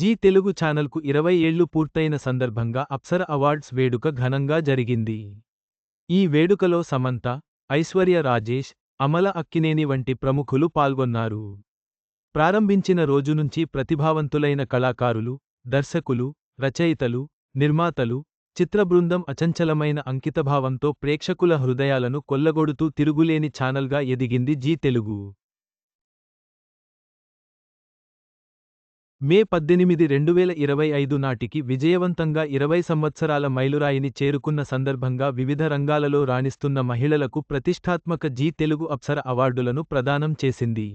G Telugu ఛానల్కు ఇరవై ఏళ్ళు పూర్తయిన సందర్భంగా అప్సర అవార్డ్స్ వేడుక ఘనంగా జరిగింది. ఈ వేడుకలో సమంత ఐశ్వర్య రాజేష్ అమల అక్కినేని వంటి ప్రముఖులు పాల్గొన్నారు. ప్రారంభించిన రోజు నుంచి ప్రతిభావంతులైన కళాకారులు దర్శకులు రచయితలు నిర్మాతలు చిత్రబృందం అచంచలమైన అంకితభావంతో ప్రేక్షకుల హృదయాలను కొల్లగొడుతూ తిరుగులేని ఛానల్గా ఎదిగింది జీ తెలుగు. మే పద్దెనిమిది రెండు వేల ఇరవై ఐదు నాటికి విజయవంతంగా ఇరవై సంవత్సరాల మైలురాయిని చేరుకున్న సందర్భంగా వివిధ రంగాలలో రాణిస్తున్న మహిళలకు ప్రతిష్ఠాత్మక జీ తెలుగు అప్సర అవార్డులను ప్రదానం చేసింది.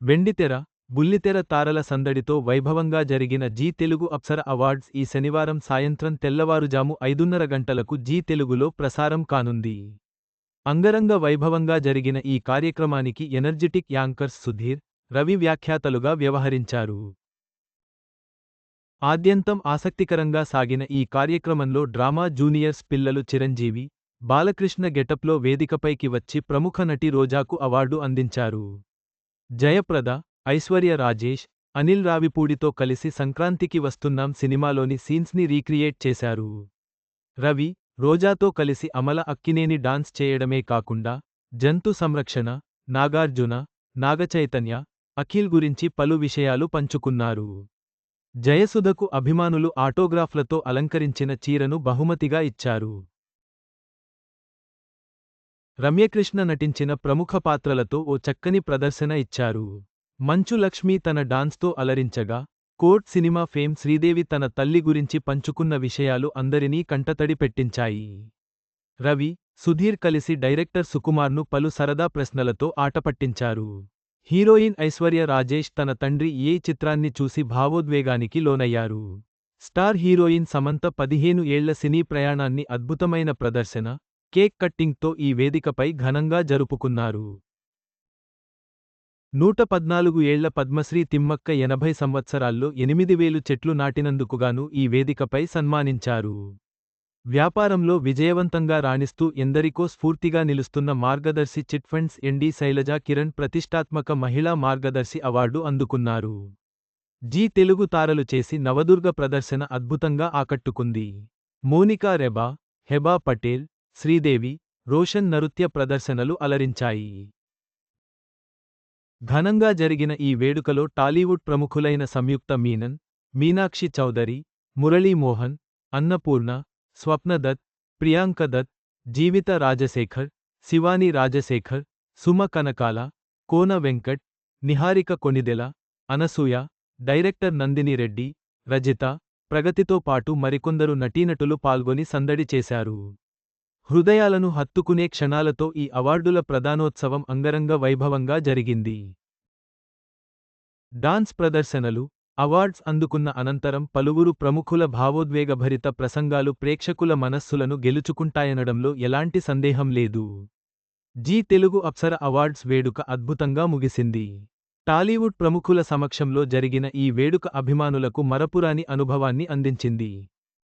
వెండితెర బుల్లితెర తారల సందడితో వైభవంగా జరిగిన జీ తెలుగు అప్సర అవార్డ్స్ ఈ శనివారం సాయంత్రం తెల్లవారుజాము ఐదున్నర గంటలకు జీ తెలుగులో ప్రసారం కానుంది. అంగరంగ వైభవంగా జరిగిన ఈ కార్యక్రమానికి ఎనర్జిటిక్ యాంకర్స్ సుధీర్ రవి వ్యాఖ్యాతలుగా వ్యవహరించారు. ఆద్యంతం ఆసక్తికరంగా సాగిన ఈ కార్యక్రమంలో డ్రామా జూనియర్స్ పిల్లలు చిరంజీవి బాలకృష్ణ గెటప్లో వేదికపైకి వచ్చి ప్రముఖ నటి రోజాకు అవార్డు అందించారు. జయప్రద ఐశ్వర్య రాజేష్ అనిల్ రావిపూడితో కలిసి సంక్రాంతికి వస్తున్నాం సినిమాలోని సీన్స్ని రీక్రియేట్ చేశారు. రవి రోజాతో కలిసి అమల అక్కినేని డాన్స్ చేయడమే కాకుండా జంతు సంరక్షణ నాగార్జున నాగచైతన్య అఖిల్ గురించి పలు విషయాలు పంచుకున్నారు. జయసుధకు అభిమానులు ఆటోగ్రాఫ్లతో అలంకరించిన చీరను బహుమతిగా ఇచ్చారు. రమ్యకృష్ణ నటించిన ప్రముఖ పాత్రలతో ఓ చక్కని ప్రదర్శన ఇచ్చారు. మంచు లక్ష్మి తన డాన్స్తో అలరించగా కోర్ట్ సినిమా ఫేమ్ శ్రీదేవి తన తల్లి గురించి పంచుకున్న విషయాలు అందరినీ కంటతడి పెట్టించాయి. రవి సుధీర్ కలిసి డైరెక్టర్ సుకుమార్ను పలు సరదా ప్రశ్నలతో ఆటపట్టించారు. హీరోయిన్ ఐశ్వర్య రాజేష్ తన తండ్రి ఏ చిత్రాన్ని చూసి భావోద్వేగానికి లోనయ్యారు. స్టార్ హీరోయిన్ సమంత పదిహేను ఏళ్ళ సినీ ప్రయాణాన్ని అద్భుతమైన ప్రదర్శన కేక్ కట్టింగ్తో ఈ వేదికపై ఘనంగా జరుపుకున్నారు. నూట పద్నాలుగు ఏళ్ళ పద్మశ్రీ తిమ్మక్క ఎనభై సంవత్సరాల్లో ఎనిమిది వేలు చెట్లు నాటినందుకుగాను ఈ వేదికపై సన్మానించారు. వ్యాపారంలో విజయవంతంగా రాణిస్తూ ఎందరికో స్ఫూర్తిగా నిలుస్తున్న Margadarsi chit funds MD Shailaja Kiran ప్రతిష్టాత్మక మహిళా మార్గదర్శి అవార్డు అందుకున్నారు. జీ తెలుగు తారలు చేసి నవదుర్గ ప్రదర్శన అద్భుతంగా ఆకట్టుకుంది. మోనికా రెబా హెబా పటేల్ శ్రీదేవి రోషన్ నృత్య ప్రదర్శనలు అలరించాయి. ఘనంగా జరిగిన ఈ వేడుకలో టాలీవుడ్ ప్రముఖులైన సంయుక్త మీనన్ మీనాక్షి చౌదరి మురళీమోహన్ అన్నపూర్ణ స్వప్నదత్ ప్రియాంక దత్ జీవిత రాజశేఖర్ శివాని రాజశేఖర్ సుమ కనకాల కోన వెంకట్ నిహారిక కొనిదెల అనసూయ డైరెక్టర్ నందిని రెడ్డి రజిత ప్రగతితో పాటు మరికొందరు నటీనటులు పాల్గొని సందడి చేశారు. హృదయాలను హత్తుకునే క్షణాలతో ఈ అవార్డుల ప్రదానోత్సవం అంగరంగ వైభవంగా జరిగింది. డాన్స్ ప్రదర్శనలు అవార్డ్స్ అందుకున్న అనంతరం పలువురు ప్రముఖుల భావోద్వేగభరిత ప్రసంగాలు ప్రేక్షకుల మనస్సులను గెలుచుకుంటాయనడంలో ఎలాంటి సందేహం లేదు. జీ తెలుగు అప్సర అవార్డ్స్ వేడుక అద్భుతంగా ముగిసింది. టాలీవుడ్ ప్రముఖుల సమక్షంలో జరిగిన ఈ వేడుక అభిమానులకు మరపురాని అనుభవాన్ని అందించింది.